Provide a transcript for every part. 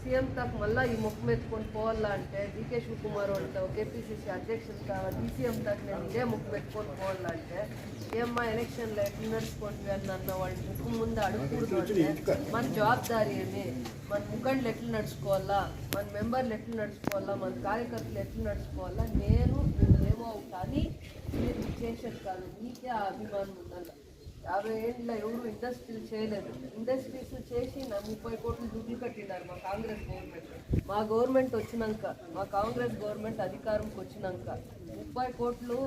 CM తప్ప మళ్ళీ ఈ ముక్కు మెత్తుకొని పోవాలా అంటే డీకే శివకుమార్ వాళ్ళతో కేపీసీసీ అధ్యక్షులు కావాలి. డీసీఎం తగ్గ నేను ఇదే ముక్కు పెట్టుకొని పోవాలా అంటే ఏమ్మా ఎలక్షన్లో ఎట్లా నడుచుకుంటుంది అని అన్న వాళ్ళ ముక్కు ముందు అడుగుకూడదు అంటే మన జవాబారి ఏమి మన ముఖండ్లు ఎట్లా నడుచుకోవాలా? మన మెంబర్లు ఎట్లా నడుచుకోవాలా? మన కార్యకర్తలు ఎట్లా నడుచుకోవాలా? నేను ఏమో కానీ మీరు చేసేది కాదు. నీకే ఆ అభిమానం ఉండాలి. యాభై ఏళ్ళ ఎవరు ఇండస్ట్రీలు చేయలేదు. ఇండస్ట్రీస్ చేసి నా ముప్పై కోట్లు దుడ్లు కట్టినారు మా కాంగ్రెస్ గవర్నమెంట్. మా గవర్నమెంట్ వచ్చినాక మా కాంగ్రెస్ గవర్నమెంట్ అధికారంకి వచ్చినాక ముప్పై కోట్లు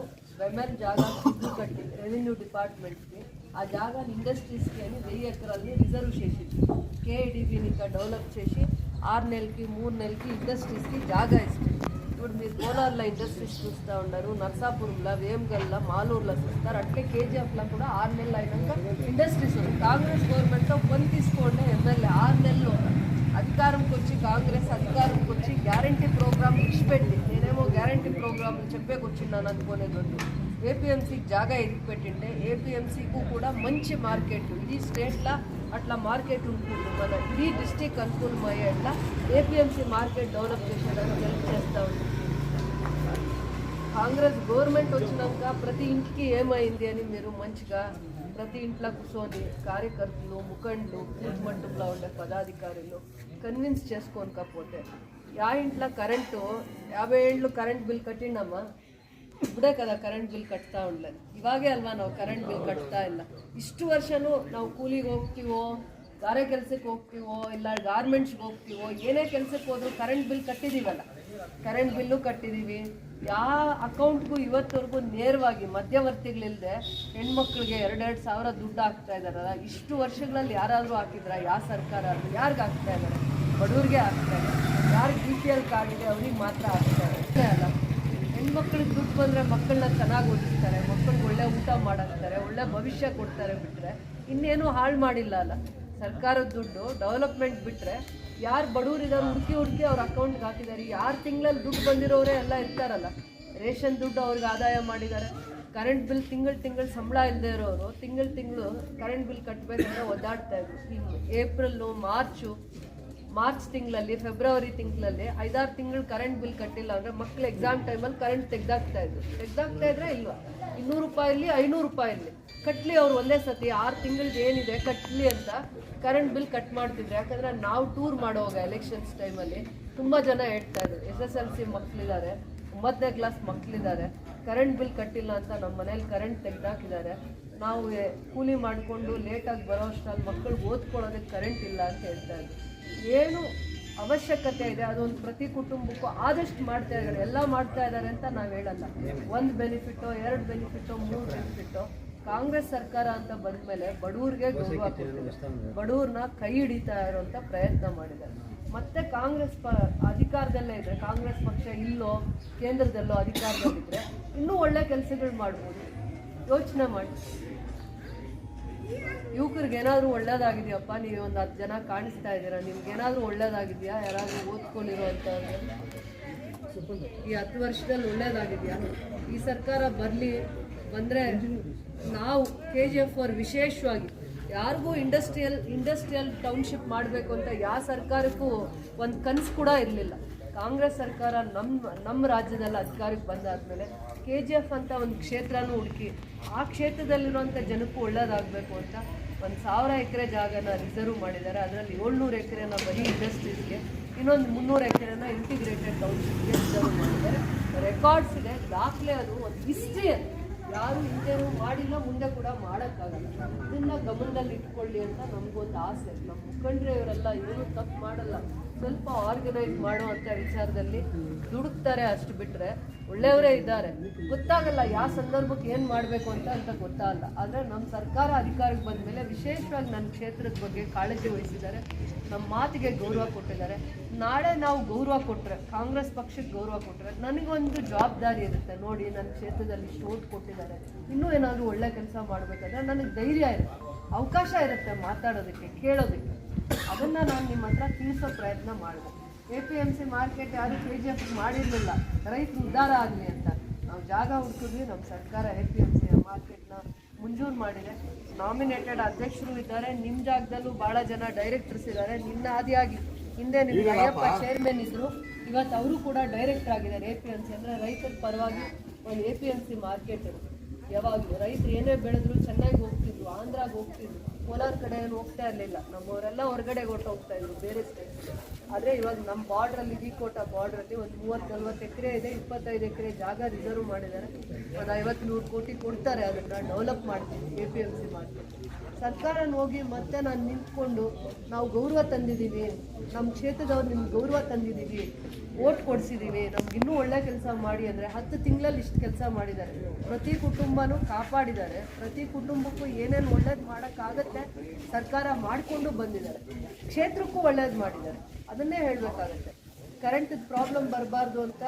వెమెన్ జాగా దుడ్లు కట్టింది రెవెన్యూ డిపార్ట్మెంట్కి ఆ జాగాని ఇండస్ట్రీస్కి అని వెయ్యి ఎకరాలని రిజర్వ్ చేసి కేఏడిబిని ఇంకా డెవలప్ చేసి ఆరు నెలలకి మూడు నెలలకి ఇండస్ట్రీస్కి జాగా ఇస్తుంది. ఇప్పుడు మీరు కోలార్లో ఇండస్ట్రీస్ చూస్తూ ఉన్నారు నర్సాపురంలో వేమగల్లో మాలూరులో చూస్తారు. అట్లే కేజీఎఫ్లో కూడా ఆరు నెలలు అయినాక ఇండస్ట్రీస్ ఉంది కాంగ్రెస్ గవర్నమెంట్తో పని తీసుకోండి ఎమ్మెల్యే ఆరు నెలలు అధికారంకి వచ్చి కాంగ్రెస్ అధికారంకి వచ్చి గ్యారంటీ ప్రోగ్రామ్ ఇచ్చిపెట్టి నేనేమో గ్యారంటీ ప్రోగ్రామ్ చెప్పే కూర్చున్నాను అనుకోలేదు ఏపీఎంసీకి జాగా ఎదిగిపెట్టింటే ఏపీఎంసీకు కూడా మంచి మార్కెట్. ఇది స్టేట్లో అట్లా మార్కెట్ ఉంటుంది మన ఇడీ డిస్టిక్ అనుకూలమయ్యేట్లా ఏపీఎంసీ మార్కెట్ డెవలప్ చేసేదానికి హెల్ప్ చేస్తూ ఉంటుంది కాంగ్రెస్ గవర్నమెంట్ వచ్చినాక ప్రతి ఇంటికి ఏమైంది అని మీరు మంచిగా ప్రతి ఇంట్లో కూర్చొని కార్యకర్తలు ముఖండ్లు పూజ ఉండే పదాధికారులు కన్విన్స్ చేసుకోనకపోతే యా ఇంట్లో కరెంటు యాభై ఏళ్ళు కరెంట్ బిల్ కట్టిండమ్మా? ಕದ ಕರೆಂಟ್ ಬಿಲ್ ಕಟ್ತಾ ಉಂಡ್ಲೆ ಇವಾಗೇ ಅಲ್ವಾ ನಾವು ಕರೆಂಟ್ ಬಿಲ್ ಕಟ್ತಾ ಇಲ್ಲ. ಇಷ್ಟು ವರ್ಷನೂ ನಾವು ಕೂಲಿಗೆ ಹೋಗ್ತೀವೋ, ಗಾರೆ ಕೆಲ್ಸಕ್ಕೆ ಹೋಗ್ತೀವೋ, ಇಲ್ಲ ಗಾರ್ಮೆಂಟ್ಸ್ಗೆ ಹೋಗ್ತೀವೋ, ಏನೇ ಕೆಲ್ಸಕ್ಕೆ ಹೋದ್ರೂ ಕರೆಂಟ್ ಬಿಲ್ ಕಟ್ಟಿದ್ದೀವಲ್ಲ ಕರೆಂಟ್ ಬಿಲ್ಲು ಕಟ್ಟಿದ್ದೀವಿ ಯಾವ ಅಕೌಂಟ್ಗೂ ಇವತ್ತವರೆಗೂ ನೇರವಾಗಿ ಮಧ್ಯವರ್ತಿಗಳಿಲ್ಲದೆ ಹೆಣ್ಮಕ್ಳಿಗೆ ಎರಡೆರಡು ಸಾವಿರ ದುಡ್ಡು ಹಾಕ್ತಾ ಇದ್ದಾರಲ್ಲ ಇಷ್ಟು ವರ್ಷಗಳಲ್ಲಿ ಯಾರಾದರೂ ಹಾಕಿದ್ರ? ಯಾವ ಸರ್ಕಾರ ಯಾರಿಗೆ ಹಾಕ್ತಾ ಇದ್ದಾರೆ? ಬಡವ್ರಿಗೆ ಹಾಕ್ತಾ ಇದ್ದಾರೆ. ಯಾರಿಗೆ ಬಿ ಪಿ ಎಲ್ ಕಾರ್ಡ್ ಇದೆ, ಅವ್ರಿಗೆ ಮಾತ್ರ ಹಾಕ್ತಾ ಇದ್ದಾರೆ. ಹೆಣ್ಮಕ್ಳಿಗೆ ದುಡ್ಡು ಬಂದರೆ ಮಕ್ಕಳನ್ನ ಚೆನ್ನಾಗಿ ಓದಿಸ್ತಾರೆ, ಮಕ್ಕಳಿಗೆ ಒಳ್ಳೆ ಊಟ ಮಾಡಾಕ್ತಾರೆ ಒಳ್ಳೆ ಭವಿಷ್ಯ ಕೊಡ್ತಾರೆ ಬಿಟ್ಟರೆ ಇನ್ನೇನು ಹಾಳು ಮಾಡಿಲ್ಲ ಅಲ್ಲ. ಸರ್ಕಾರದ ದುಡ್ಡು ಡೆವಲಪ್ಮೆಂಟ್ ಬಿಟ್ಟರೆ ಯಾರು ಬಡವರಿದ್ದಾರೆ ಹುಡುಕಿ ಹುಡುಕಿ ಅವ್ರ ಅಕೌಂಟ್ಗೆ ಹಾಕಿದ್ದಾರೆ ಯಾರು ತಿಂಗಳಲ್ಲಿ ದುಡ್ಡು ಬಂದಿರೋರೇ ಎಲ್ಲ ಇರ್ತಾರಲ್ಲ. ರೇಷನ್ ದುಡ್ಡು ಅವ್ರಿಗೆ ಆದಾಯ ಮಾಡಿದ್ದಾರೆ ಕರೆಂಟ್ ಬಿಲ್ ತಿಂಗಳು ತಿಂಗಳು ಸಂಬಳ ಇಲ್ಲದೆ ಇರೋರು ತಿಂಗಳು ತಿಂಗಳು ಕರೆಂಟ್ ಬಿಲ್ ಕಟ್ಟಬೇಕಂದ್ರೆ ಒದ್ದಾಡ್ತಾ ಇದ್ರು. ಏಪ್ರಿಲ್ ಏಪ್ರಿಲ್ಲು, ಮಾರ್ಚು ಮಾರ್ಚ್ ತಿಂಗಳಲ್ಲಿ, ಫೆಬ್ರವರಿ ತಿಂಗಳಲ್ಲಿ ಐದಾರು ತಿಂಗಳು ಕರೆಂಟ್ ಬಿಲ್ ಕಟ್ಟಿಲ್ಲ ಅಂದರೆ ಮಕ್ಳು ಎಕ್ಸಾಮ್ ಟೈಮಲ್ಲಿ ಕರೆಂಟ್ ತೆಗ್ದಾಕ್ತಾ ಇದ್ರು. ತೆಗ್ದಾಕ್ತಾ ಇದ್ರೆ ಇಲ್ವಾ? ಇನ್ನೂರು ಇರಲಿ, ಐನೂರು ರೂಪಾಯಿ ಇರಲಿ. ಕಟ್ಲಿ ಅವ್ರು ಒಂದೇ ಸತಿ, ಆರು ತಿಂಗಳಿಗೆ ಏನಿದೆ ಕಟ್ಲಿ ಅಂತ ಕರೆಂಟ್ ಬಿಲ್ ಕಟ್ ಮಾಡ್ತಿದ್ರು. ಯಾಕಂದ್ರೆ ನಾವು ಟೂರ್ ಮಾಡೋವಾಗ ಎಲೆಕ್ಷನ್ಸ್ ಟೈಮಲ್ಲಿ ತುಂಬ ಜನ ಹೇಳ್ತಾ ಇದ್ರು. ಎಸ್ ಎಸ್ ಎಲ್ ಸಿ ಮಕ್ಕಳಿದ್ದಾರೆ ಒಂಬತ್ತನೇ ಕ್ಲಾಸ್ ಮಕ್ಕಳಿದ್ದಾರೆ ಕರೆಂಟ್ ಬಿಲ್ ಕಟ್ಟಿಲ್ಲ ಅಂತ ನಮ್ಮ ಮನೇಲಿ ಕರೆಂಟ್ ತೆಗ್ದಾಕಿದ್ದಾರೆ. ನಾವು ಕೂಲಿ ಮಾಡಿಕೊಂಡು ಲೇಟಾಗಿ ಬರೋ ಅಷ್ಟರಲ್ಲಿ ಮಕ್ಕಳು ಓದ್ಕೊಳ್ಳೋದಕ್ಕೆ ಕರೆಂಟ್ ಇಲ್ಲ ಅಂತ ಹೇಳ್ತಾ ಇದ್ರು. ಏನು ಅವಶ್ಯಕತೆ ಇದೆ ಅದೊಂದು ಪ್ರತಿ ಕುಟುಂಬಕ್ಕೂ ಆದಷ್ಟು ಮಾಡ್ತಾ ಇದ್ದಾರೆ ಎಲ್ಲ ಮಾಡ್ತಾ ಇದ್ದಾರೆ ಅಂತ ನಾವು ಹೇಳಲ್ಲ. ಒಂದು ಬೆನಿಫಿಟ್ಟು ಎರಡು ಬೆನಿಫಿಟ್ಟು ಮೂರು ಬೆನಿಫಿಟ್ಟು ಕಾಂಗ್ರೆಸ್ ಸರ್ಕಾರ ಅಂತ ಬಂದ್ಮೇಲೆ ಬಡವ್ರಿಗೆ ಗೌರವ ಬಡವ್ರನ್ನ ಕೈ ಹಿಡಿತಾ ಇರುವಂತ ಪ್ರಯತ್ನ ಮಾಡಿದ್ದಾರೆ. ಮತ್ತೆ ಕಾಂಗ್ರೆಸ್ ಪ ಅಧಿಕಾರದಲ್ಲೇ ಇದ್ರೆ ಕಾಂಗ್ರೆಸ್ ಪಕ್ಷ ಇಲ್ಲೋ ಕೇಂದ್ರದಲ್ಲೋ ಅಧಿಕಾರದಲ್ಲಿದ್ದರೆ ಇನ್ನೂ ಒಳ್ಳೆ ಕೆಲಸಗಳು ಮಾಡ್ಬೋದು. ಯೋಚನೆ ಮಾಡಿ. ಯುವಕರಿಗೆ ಏನಾದರೂ ಒಳ್ಳೇದಾಗಿದೆಯಪ್ಪ? ನೀವು ಒಂದು ಹತ್ತು ಜನ ಕಾಣಿಸ್ತಾ ಇದ್ದೀರಾ. ನಿಮ್ಗೆ ಏನಾದರೂ ಒಳ್ಳೇದಾಗಿದೆಯಾ? ಯಾರಾದರೂ ಓದ್ಕೊಂಡಿರೋ ಅಂತ ಈ ಹತ್ತು ವರ್ಷದಲ್ಲಿ ಒಳ್ಳೇದಾಗಿದೆಯಾ? ಈ ಸರ್ಕಾರ ಬರಲಿ, ಬಂದರೆ ನಾವು ಕೆ ಜಿ ಎಫ್ ಅವ್ರು ವಿಶೇಷವಾಗಿ ಯಾರಿಗೂ ಇಂಡಸ್ಟ್ರಿಯಲ್ ಇಂಡಸ್ಟ್ರಿಯಲ್ ಟೌನ್ಶಿಪ್ ಮಾಡಬೇಕು ಅಂತ ಯಾವ ಸರ್ಕಾರಕ್ಕೂ ಒಂದು ಕನಸು ಕೂಡ ಇರಲಿಲ್ಲ. ಕಾಂಗ್ರೆಸ್ ಸರ್ಕಾರ ನಮ್ಮ ನಮ್ಮ ರಾಜ್ಯದಲ್ಲಿ ಅಧಿಕಾರಕ್ಕೆ ಬಂದಾದ್ಮೇಲೆ ಕೆ ಜಿ ಎಫ್ ಅಂತ ಒಂದು ಕ್ಷೇತ್ರನೂ ಹುಡುಕಿ, ಆ ಕ್ಷೇತ್ರದಲ್ಲಿರುವಂಥ ಜನಕ್ಕೂ ಒಳ್ಳೇದಾಗಬೇಕು ಅಂತ ಒಂದು ಸಾವಿರ ಎಕರೆ ಜಾಗನ ರಿಸರ್ವ್ ಮಾಡಿದ್ದಾರೆ. ಅದರಲ್ಲಿ ಏಳ್ನೂರು ಎಕರೆನ ಬರೀ ಇಂಡಸ್ಟ್ರೀಸ್ಗೆ ಇನ್ನೊಂದು ಮುನ್ನೂರು ಎಕರೆನ ಇಂಟಿಗ್ರೇಟೆಡ್ ಟೌನ್ಶಿಪ್ಗೆ ರಿಸರ್ವ್ ಮಾಡಿದ್ದಾರೆ. ರೆಕಾರ್ಡ್ಸ್ ಇದೆ. ದಾಖಲೆ ಅದು. ಒಂದು ಹಿಸ್ಟ್ರಿ ಅದು. ಯಾರು ಹಿಂದೆನೂ ಮಾಡಿಲ್ಲ, ಮುಂದೆ ಕೂಡ ಮಾಡೋಕ್ಕಾಗಲ್ಲ. ಇದನ್ನು ಗಮನದಲ್ಲಿ ಇಟ್ಕೊಳ್ಳಿ ಅಂತ ನಮಗೊಂದು ಆಸೆ. ನಮ್ಮ ಮುಖಂಡ್ರೆ ಇವರೆಲ್ಲ ಏನೂ ತಪ್ಪು ಮಾಡಲ್ಲ. ಸ್ವಲ್ಪ ಆರ್ಗನೈಸ್ ಮಾಡುವಂಥ ವಿಚಾರದಲ್ಲಿ ದುಡುಕ್ತಾರೆ ಅಷ್ಟು ಬಿಟ್ಟರೆ ಒಳ್ಳೆಯವರೇ ಇದ್ದಾರೆ. ಗೊತ್ತಾಗಲ್ಲ ಯಾವ ಸಂದರ್ಭಕ್ಕೆ ಏನು ಮಾಡಬೇಕು ಅಂತ ಅಂತ ಗೊತ್ತಾಗಲ್ಲ ಆದರೆ ನಮ್ಮ ಸರ್ಕಾರ ಅಧಿಕಾರಕ್ಕೆ ಬಂದ ಮೇಲೆ ವಿಶೇಷವಾಗಿ ನನ್ನ ಕ್ಷೇತ್ರದ ಬಗ್ಗೆ ಕಾಳಜಿ ವಹಿಸಿದ್ದಾರೆ. ನಮ್ಮ ಮಾತಿಗೆ ಗೌರವ ಕೊಟ್ಟಿದ್ದಾರೆ. ನಾಳೆ ನಾವು ಗೌರವ ಕೊಟ್ಟರೆ ಕಾಂಗ್ರೆಸ್ ಪಕ್ಷಕ್ಕೆ ಗೌರವ ಕೊಟ್ಟರೆ ನನಗೊಂದು ಜವಾಬ್ದಾರಿ ಇರುತ್ತೆ. ನೋಡಿ ನನ್ನ ಕ್ಷೇತ್ರದಲ್ಲಿ ಇಷ್ಟು ಕೊಟ್ಟಿದ್ದಾರೆ. ಇನ್ನೂ ಏನಾದರೂ ಒಳ್ಳೆ ಕೆಲಸ ಮಾಡಬೇಕಾದ್ರೆ ನನಗೆ ಧೈರ್ಯ ಇರುತ್ತೆ. ಅವಕಾಶ ಇರುತ್ತೆ ಮಾತಾಡೋದಕ್ಕೆ, ಕೇಳೋದಕ್ಕೆ. ಅದನ್ನು ನಾನು ನಿಮ್ಮ ಹತ್ರ ತಿಳಿಸೋ ಪ್ರಯತ್ನ ಮಾಡಿದೆ. A P M C market ಯಾರು ಕೆ ಜಿ ಎಫ್ ಮಾಡಿರಲಿಲ್ಲ. ರೈತರು ಉದ್ಧಾರ ಆಗಲಿ ಅಂತ. ನಾವು ಜಾಗ ಹುಡುಕಿದ್ವಿ ನಮ್ಮ ಸರ್ಕಾರ ಎ ಪಿ ಎಂ ಸಿ ಮಾರ್ಕೆಟ್ನ ಮಂಜೂರು ಮಾಡಿದೆ. ನಾಮಿನೇಟೆಡ್ ಅಧ್ಯಕ್ಷರು ಇದ್ದಾರೆ. ನಿಮ್ಮ ಜಾಗದಲ್ಲೂ ಬಹಳ ಜನ ಡೈರೆಕ್ಟರ್ಸ್ ಇದ್ದಾರೆ. ನಿನ್ನ ಆದಿಯಾಗಿ ಹಿಂದೆ ನಿಮ್ಮ ಅಯ್ಯಪ್ಪ ಚೇರ್ಮನ್ ಇದ್ರು. ಇವತ್ತು ಅವರು ಕೂಡ ಡೈರೆಕ್ಟರ್ ಆಗಿದ್ದಾರೆ ಎ ಪಿ ಎಂ ಸಿ ಅಂದರೆ ರೈತರ ಪರವಾಗಿ ಒಂದು A P M C market ಯಾವಾಗಲೂ ರೈತರು ಏನೇ ಬೆಳೆದ್ರು ಚೆನ್ನಾಗಿ ಹೋಗ್ತಿದ್ರು ಆಂಧ್ರಾಗ ಹೋಗ್ತಿದ್ರು. ಕೋಲಾರ ಕಡೆ ಹೋಗ್ತಾ ಇರಲಿಲ್ಲ. ನಮ್ಮವರೆಲ್ಲ ಹೊರಗಡೆ ಹೋಗ್ತಾ ಇದ್ರು, ಬೇರೆ ಸ್ಟೇಟ್ ಆದರೆ ಇವಾಗ ನಮ್ಮ ಬಾರ್ಡ್ರಲ್ಲಿ ವಿಕೋಟ ಬಾರ್ಡ್ರಲ್ಲಿ ಒಂದು ಮೂವತ್ತು ನಲ್ವತ್ತು ಎಕರೆ ಇದೆ, ಇಪ್ಪತ್ತೈದು ಎಕರೆ ಜಾಗ ರಿಸರ್ವ್ ಮಾಡಿದ್ದಾರೆ. ಒಂದು ಐವತ್ತು ನೂರು ಕೋಟಿ ಕೊಡ್ತಾರೆ ಅದನ್ನು ಡೆವಲಪ್ ಮಾಡ್ತೀವಿ A P M C market ಸರ್ಕಾರನ ಹೋಗಿ ಮತ್ತೆ ನಾನು ನಿಂತ್ಕೊಂಡು ನಾವು ಗೌರವ ತಂದಿದ್ದೀವಿ ನಮ್ಮ ಕ್ಷೇತ್ರದವ್ರು ನಿಮ್ಗೆ ಗೌರವ ತಂದಿದ್ದೀವಿ ಓಟ್ ಕೊಡಿಸಿದ್ದೀವಿ ನಮ್ಗೆ ಇನ್ನೂ ಒಳ್ಳೆ ಕೆಲಸ ಮಾಡಿ ಅಂದರೆ ಹತ್ತು ತಿಂಗಳಲ್ಲಿ ಇಷ್ಟು ಕೆಲಸ ಮಾಡಿದ್ದಾರೆ. ಪ್ರತಿ ಕುಟುಂಬನೂ ಕಾಪಾಡಿದ್ದಾರೆ. ಪ್ರತಿ ಕುಟುಂಬಕ್ಕೂ ಏನೇನು ಒಳ್ಳೇದು ಮಾಡೋಕ್ಕಾಗತ್ತೆ ಸರ್ಕಾರ ಮಾಡಿಕೊಂಡು ಬಂದಿದ್ದಾರೆ. ಕ್ಷೇತ್ರಕ್ಕೂ ಒಳ್ಳೇದು ಮಾಡಿದ್ದಾರೆ. ಅದನ್ನೇ ಹೇಳಬೇಕಾಗತ್ತೆ. ಕರೆಂಟ್ ಪ್ರಾಬ್ಲಮ್ ಬರಬಾರ್ದು ಅಂತ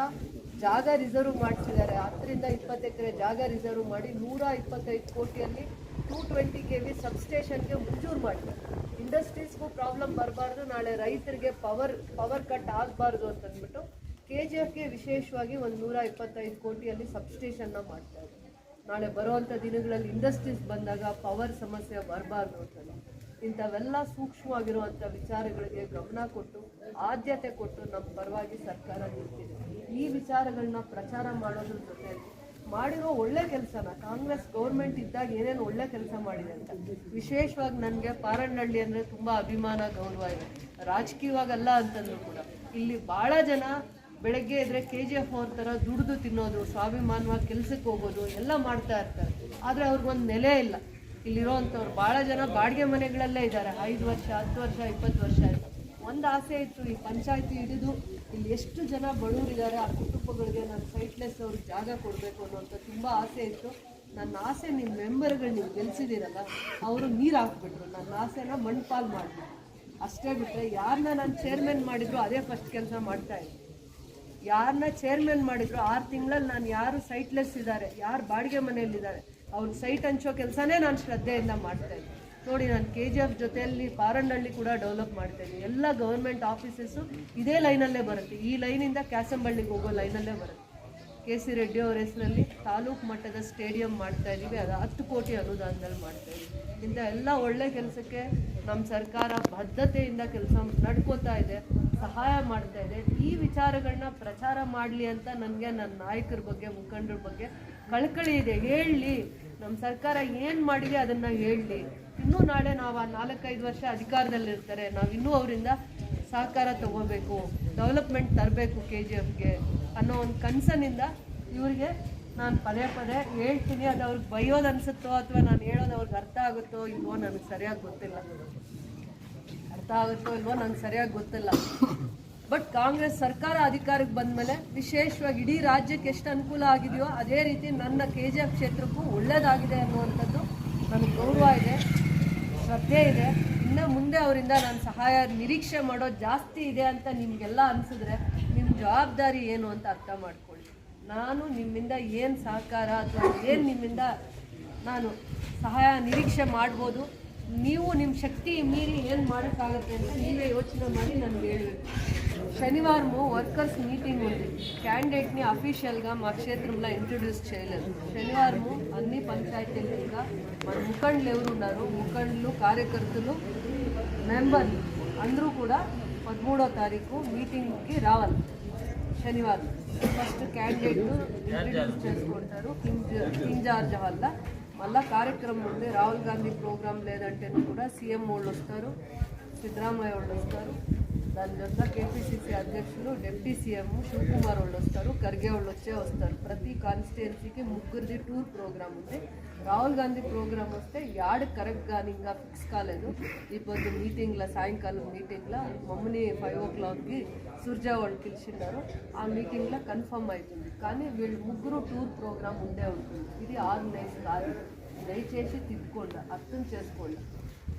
ಜಾಗ ರಿಸರ್ವ್ ಮಾಡಿಸಿದ್ದಾರೆ. ಹತ್ತರಿಂದ ಇಪ್ಪತ್ತು ಎಕರೆ ಜಾಗ ರಿಸರ್ವ್ ಮಾಡಿ ನೂರ ಇಪ್ಪತ್ತೈದು ಕೋಟಿಯಲ್ಲಿ ಟೂ ಟ್ವೆಂಟಿ ಕೆ ವಿ ಸಬ್ಸ್ಟೇಷನ್ಗೆ ಮಂಜೂರು ಮಾಡಿದ್ದಾರೆ ಇಂಡಸ್ಟ್ರೀಸ್ಗೂ ಪ್ರಾಬ್ಲಮ್ ಬರಬಾರ್ದು, ನಾಳೆ ರೈತರಿಗೆ ಪವರ್ ಪವರ್ ಕಟ್ ಆಗಬಾರ್ದು ಅಂತಂದ್ಬಿಟ್ಟು ಕೆ ಜಿ ಎಫ್ಗೆ ವಿಶೇಷವಾಗಿ ಒಂದು ನೂರ ಇಪ್ಪತ್ತೈದು ಕೋಟಿಯಲ್ಲಿ ಸಬ್ಸ್ಟೇಷನ್ನ ಮಾಡ್ತಾ ಇದ್ದಾರೆ. ನಾಳೆ ಬರುವಂಥ ದಿನಗಳಲ್ಲಿ ಇಂಡಸ್ಟ್ರೀಸ್ ಬಂದಾಗ ಪವರ್ ಸಮಸ್ಯೆ ಬರಬಾರ್ದು ಅಂತಂದು ಇಂಥವೆಲ್ಲ ಸೂಕ್ಷ್ಮವಾಗಿರುವಂಥ ವಿಚಾರಗಳಿಗೆ ಗಮನ ಕೊಟ್ಟು, ಆದ್ಯತೆ ಕೊಟ್ಟು ನಮ್ಮ ಪರವಾಗಿ ಸರ್ಕಾರ ನಿಂತಿದೆ. ಈ ವಿಚಾರಗಳನ್ನ ಪ್ರಚಾರ ಮಾಡೋದ್ರ ಜೊತೆಯಲ್ಲಿ ಮಾಡಿರೋ ಒಳ್ಳೆ ಕೆಲಸನ, ಕಾಂಗ್ರೆಸ್ ಗೌರ್ಮೆಂಟ್ ಇದ್ದಾಗ ಏನೇನು ಒಳ್ಳೆ ಕೆಲಸ ಮಾಡಿದೆ ಅಂತ. ವಿಶೇಷವಾಗಿ ನನಗೆ ಪಾರಣ್ಣಹಳ್ಳಿ ಅಂದರೆ ತುಂಬ ಅಭಿಮಾನ, ಗೌರವ ಇದೆ. ರಾಜಕೀಯವಾಗಲ್ಲ ಅಂತಂದ್ರು ಕೂಡ. ಇಲ್ಲಿ ಭಾಳ ಜನ ಬೆಳಗ್ಗೆ ಇದ್ರೆ ಕೆ ಜಿ ಎಫ್ ಅವ್ರ ಥರ ದುಡಿದು ತಿನ್ನೋದು, ಸ್ವಾಭಿಮಾನವಾಗಿ ಕೆಲಸಕ್ಕೆ ಹೋಗೋದು ಎಲ್ಲ ಮಾಡ್ತಾ ಇರ್ತಾರೆ. ಆದರೆ ಅವ್ರಿಗೊಂದು ನೆಲೆ ಇಲ್ಲ. ಇಲ್ಲಿರೋವಂಥವ್ರು ಭಾಳ ಜನ ಬಾಡಿಗೆ ಮನೆಗಳಲ್ಲೇ ಇದ್ದಾರೆ. ಐದು ವರ್ಷ, ಹತ್ತು ವರ್ಷ, ಇಪ್ಪತ್ತು ವರ್ಷ ಆಯಿತು. ಒಂದು ಆಸೆ ಇತ್ತು ಈ ಪಂಚಾಯತಿ ಹಿಡಿದು ಇಲ್ಲಿ ಎಷ್ಟು ಜನ ಬಡವರಿದ್ದಾರೆ, ಆ ಕುಟುಂಬಗಳಿಗೆ ನಾನು ಸೈಟ್ಲೆಸ್ ಅವ್ರಿಗೆ ಜಾಗ ಕೊಡಬೇಕು ಅನ್ನೋಂಥ ತುಂಬ ಆಸೆ ಇತ್ತು. ನನ್ನ ಆಸೆ ನಿಮ್ಮ ಮೆಂಬರ್ಗಳು ನೀವು ಗೆಲ್ಸಿದ್ದೀರಲ್ಲ, ಅವರು ನೀರು ಹಾಕ್ಬಿಟ್ರು. ನನ್ನ ಆಸೆನ ಮಣ್ಪಾಲ್ ಮಾಡಿದ್ರು ಅಷ್ಟೇ ಬಿಟ್ಟರೆ ಯಾರನ್ನ ನಾನು ಚೇರ್ಮನ್ ಮಾಡಿದ್ರು ಅದೇ ಫಸ್ಟ್ ಕೆಲಸ ಮಾಡ್ತಾ ಇದ್ದೆ. ಯಾರನ್ನ ಚೇರ್ಮನ್ ಮಾಡಿದ್ರು ಆರು ತಿಂಗಳಲ್ಲಿ ನಾನು ಯಾರು ಸೈಟ್ಲೆಸ್ ಇದ್ದಾರೆ, ಯಾರು ಬಾಡಿಗೆ ಮನೆಯಲ್ಲಿದ್ದಾರೆ ಅವ್ರ ಸೈಟ್ ಹಂಚೋ ಕೆಲಸನೇ ನಾನು ಶ್ರದ್ಧೆಯಿಂದ ಮಾಡ್ತಾ ಇದ್ದೆ. ನೋಡಿ, ನಾನು ಕೆ ಜಿ ಎಫ್ ಜೊತೆಯಲ್ಲಿ ಪಾರಂಡಳ್ಳಿ ಕೂಡ ಡೆವಲಪ್ ಮಾಡ್ತಾ ಇದ್ದೀನಿ ಎಲ್ಲ ಗೌರ್ಮೆಂಟ್ ಆಫೀಸಸ್ಸು ಇದೇ ಲೈನಲ್ಲೇ ಬರುತ್ತೆ. ಈ ಲೈನಿಂದ ಕ್ಯಾಸಂಬಳ್ಳಿಗೆ ಹೋಗೋ ಲೈನಲ್ಲೇ ಬರುತ್ತೆ. ಕೆ ಸಿ ರೆಡ್ಡಿ ಅವ್ರ ಹೆಸರಲ್ಲಿ ತಾಲೂಕು ಮಟ್ಟದ ಸ್ಟೇಡಿಯಂ ಮಾಡ್ತಾ ಇದ್ದೀವಿ ಅದು ಹತ್ತು ಕೋಟಿ ಅನುದಾನದಲ್ಲಿ ಮಾಡ್ತಾ ಇದ್ದೀವಿ ಇಂಥ ಎಲ್ಲ ಒಳ್ಳೆ ಕೆಲಸಕ್ಕೆ ನಮ್ಮ ಸರ್ಕಾರ ಬದ್ಧತೆಯಿಂದ ಕೆಲಸ ನಡ್ಕೋತಾ ಇದೆ, ಸಹಾಯ ಮಾಡ್ತಾ ಇದೆ. ಈ ವಿಚಾರಗಳನ್ನ ಪ್ರಚಾರ ಮಾಡಲಿ ಅಂತ ನನಗೆ ನನ್ನ ನಾಯಕರ ಬಗ್ಗೆ, ಮುಖಂಡರ ಬಗ್ಗೆ ಕಳ್ಕಳಿ ಇದೆ. ಹೇಳಲಿ ನಮ್ಮ ಸರ್ಕಾರ ಏನು ಮಾಡಿದೆ ಅದನ್ನು ಹೇಳಲಿ. ಇನ್ನೂ ನಾಳೆ ನಾವು ಆ ನಾಲ್ಕೈದು ವರ್ಷ ಅಧಿಕಾರದಲ್ಲಿರ್ತಾರೆ. ನಾವು ಇನ್ನೂ ಅವರಿಂದ ಸಹಕಾರ ತಗೋಬೇಕು ಡೆವಲಪ್ಮೆಂಟ್ ತರಬೇಕು ಕೆ ಜಿ ಎಫ್ಗೆ ಅನ್ನೋ ಒಂದು ಕನಸನಿಂದ ಇವರಿಗೆ ನಾನು ಪದೇ ಪದೇ ಹೇಳ್ತೀನಿ. ಅದು ಅವ್ರಿಗೆ ಬೈಯೋದು ಅನಿಸುತ್ತೋ ಅಥವಾ ನಾನು ಹೇಳೋದು ಅವ್ರಿಗೆ ಅರ್ಥ ಆಗುತ್ತೋ ಇಲ್ವೋ ನನಗೆ ಸರಿಯಾಗಿ ಗೊತ್ತಿಲ್ಲ. ಅರ್ಥ ಆಗುತ್ತೋ ಇಲ್ವೋ ನನಗೆ ಸರಿಯಾಗಿ ಗೊತ್ತಿಲ್ಲ. ಬಟ್ ಕಾಂಗ್ರೆಸ್ ಸರ್ಕಾರ ಅಧಿಕಾರಕ್ಕೆ ಬಂದ ಮೇಲೆ ವಿಶೇಷವಾಗಿ ಇಡೀ ರಾಜ್ಯಕ್ಕೆ ಎಷ್ಟು ಅನುಕೂಲ ಆಗಿದೆಯೋ ಅದೇ ರೀತಿ ನನ್ನ ಕೆ ಜಿ ಎಫ್ ಕ್ಷೇತ್ರಕ್ಕೂ ಒಳ್ಳೆಯದಾಗಿದೆ ಅನ್ನುವಂಥದ್ದು ನನಗೆ ಗೌರವ ಇದೆ, ಶ್ರದ್ಧೆ ಇದೆ. ಇನ್ನು ಮುಂದೆ ಅವರಿಂದ ನಾನು ಸಹಾಯ, ನಿರೀಕ್ಷೆ ಮಾಡೋದು ಜಾಸ್ತಿ ಇದೆ ಅಂತ ನಿಮಗೆಲ್ಲ ಅನಿಸಿದ್ರೆ ನಿಮ್ಮ ಜವಾಬ್ದಾರಿ ಏನು ಅಂತ ಅರ್ಥ ಮಾಡ್ಕೊಳ್ಳಿ. ನಾನು ನಿಮ್ಮಿಂದ ಏನು ಸಹಕಾರ ಅಥವಾ ಏನು ನಿಮ್ಮಿಂದ ನಾನು ಸಹಾಯ, ನಿರೀಕ್ಷೆ ಮಾಡ್ಬೋದು. ನೀವು ನಿಮ್ಮ ಶಕ್ತಿ ಮೀರಿ ಏನು ಮಾಡೋಕ್ಕಾಗತ್ತೆ ಅಂತ ನೀವೇ ಯೋಚನೆ ಮಾಡಿ ನನಗೆ ಹೇಳಬೇಕು శనివారము వర్కర్స్ మీటింగ్ ఉంది క్యాండిడేట్ని అఫీషియల్గా మా క్షేత్రంలో ఇంట్రొడ్యూస్ చేయలేదు శనివారము అన్ని పంచాయతీలు ఇంకా మన ముఖండ్లు ఎవరు ఉన్నారు ముఖండ్లు కార్యకర్తలు మెంబర్లు అందరూ కూడా పదమూడో తారీఖు మీటింగ్కి రావాలి శనివారం ఫస్ట్ క్యాండిడేట్ ఇంట్రడ్యూస్ చేసుకుంటారు కింగ్ కింగ్ జార్జ్ వల్ల మళ్ళా కార్యక్రమం ఉంది. రాహుల్ గాంధీ ప్రోగ్రాం లేదంటే కూడా సీఎం వాళ్ళు వస్తారు. సిద్ధరామయ్య వాళ్ళు వస్తారు. దాని జొన్న కేపీసీసీ అధ్యక్షులు డిప్యూటీ సీఎం శివకుమార్ వాళ్ళు వస్తారు ఖర్గే వాళ్ళు వచ్చే వస్తారు. ప్రతి కాన్స్టిట్యున్సీకి ముగ్గురిది టూర్ ప్రోగ్రామ్ ఉంది. రాహుల్ గాంధీ ప్రోగ్రామ్ వస్తే యాడ్ కరెక్ట్ కానీ ఇంకా ఫిక్స్ కాలేదు. ఈ పొద్దు మీటింగ్లో సాయంకాలం మీటింగ్లో మమ్మల్ని ఫైవ్ ఓ క్లాక్కి సుర్జా వాళ్ళు పిలిచిన్నారు ఆ మీటింగ్లో కన్ఫర్మ్ అవుతుంది. కానీ వీళ్ళు ముగ్గురు టూర్ ప్రోగ్రామ్ ఉండే ఉంటుంది. ఇది ఆర్గనైజ్ కాదు. దయచేసి తిప్పుకోండి అర్థం చేసుకోండి.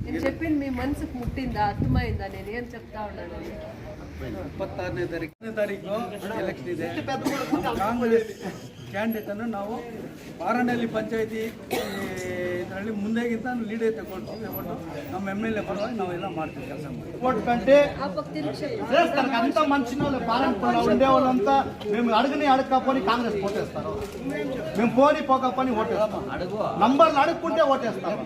నేను చెప్పింది మీ మనసుకు ముట్టిందా అర్థమైందా నేను ఏం చెప్తా ఉన్నాను ಇಪ್ಪತ್ತಾರನೇ ತಾರೀಕು ಹತ್ತನೇ ತಾರೀಕು ಎಲೆಕ್ಷನ್ ಇದೆ ಕಾಂಗ್ರೆಸ್ ಕ್ಯಾಂಡಿಡೇಟ್ ಅನ್ನು ನಾವು ಪಾರಣ್ಣಹಳ್ಳಿ ಪಂಚಾಯತಿ ಇದರಲ್ಲಿ ಮುಂದೆಗಿಂತ ಲೀಡ್ ತಗೊಂಡು ತಗೊಂಡು ನಮ್ಮ ಎಮ್ ಎಲ್ ಎ ಪರವಾಗಿ ನಾವೆಲ್ಲ ಮಾಡ್ತೀವಿ ಕೆಲಸ ಮಾಡಿ ఓటు కంటే ఆ పక్క తిరిగి చేస్తారు అంత మంచి వాళ్ళు పాలన ఉండేవాళ్ళంతా మేము అడగని అడగకపోని కాంగ్రెస్ ఓటేస్తారు మేము పోని పోకపోని ఓటేస్తాం నంబర్లు అడుక్కుంటే ఓటేస్తాం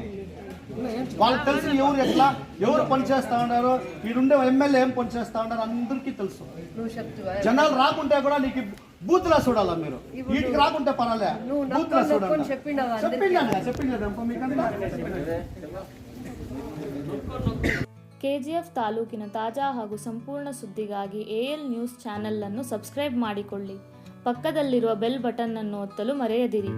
వాళ్ళకి తెలిసి ఎవరు ఎట్లా ఎవరు పనిచేస్తా ఉన్నారు ఈడుండే ఎమ్మెల్యే ఏం పనిచేస్తా ఉన్నారు అందరికీ తెలుసు నువ్వు చెప్తువా జనాలు రాకుంటే కూడా నీకు బూత్లా చూడాలా మీరు వీటికి రాకుంటే పర్వాలే నువ్వు బూత్లా నొక్కని చూడాలి నొక్కని చెప్పినావా అందరికీ? చెప్పిందా చెప్పిందా మీకంతా ಕೆಜಿಎಫ್ ತಾಲೂಕಿನ ತಾಜಾ ಹಾಗೂ ಸಂಪೂರ್ಣ ಸುದ್ದಿಗಾಗಿ ಎಎಲ್ ನ್ಯೂಸ್ ಚಾನೆಲ್ ಅನ್ನು ಸಬ್ಸ್ಕ್ರೈಬ್ ಮಾಡಿಕೊಳ್ಳಿ ಪಕ್ಕದಲ್ಲಿರುವ ಬೆಲ್ ಬಟನ್ ಅನ್ನು ಒತ್ತಲು ಮರೆಯದಿರಿ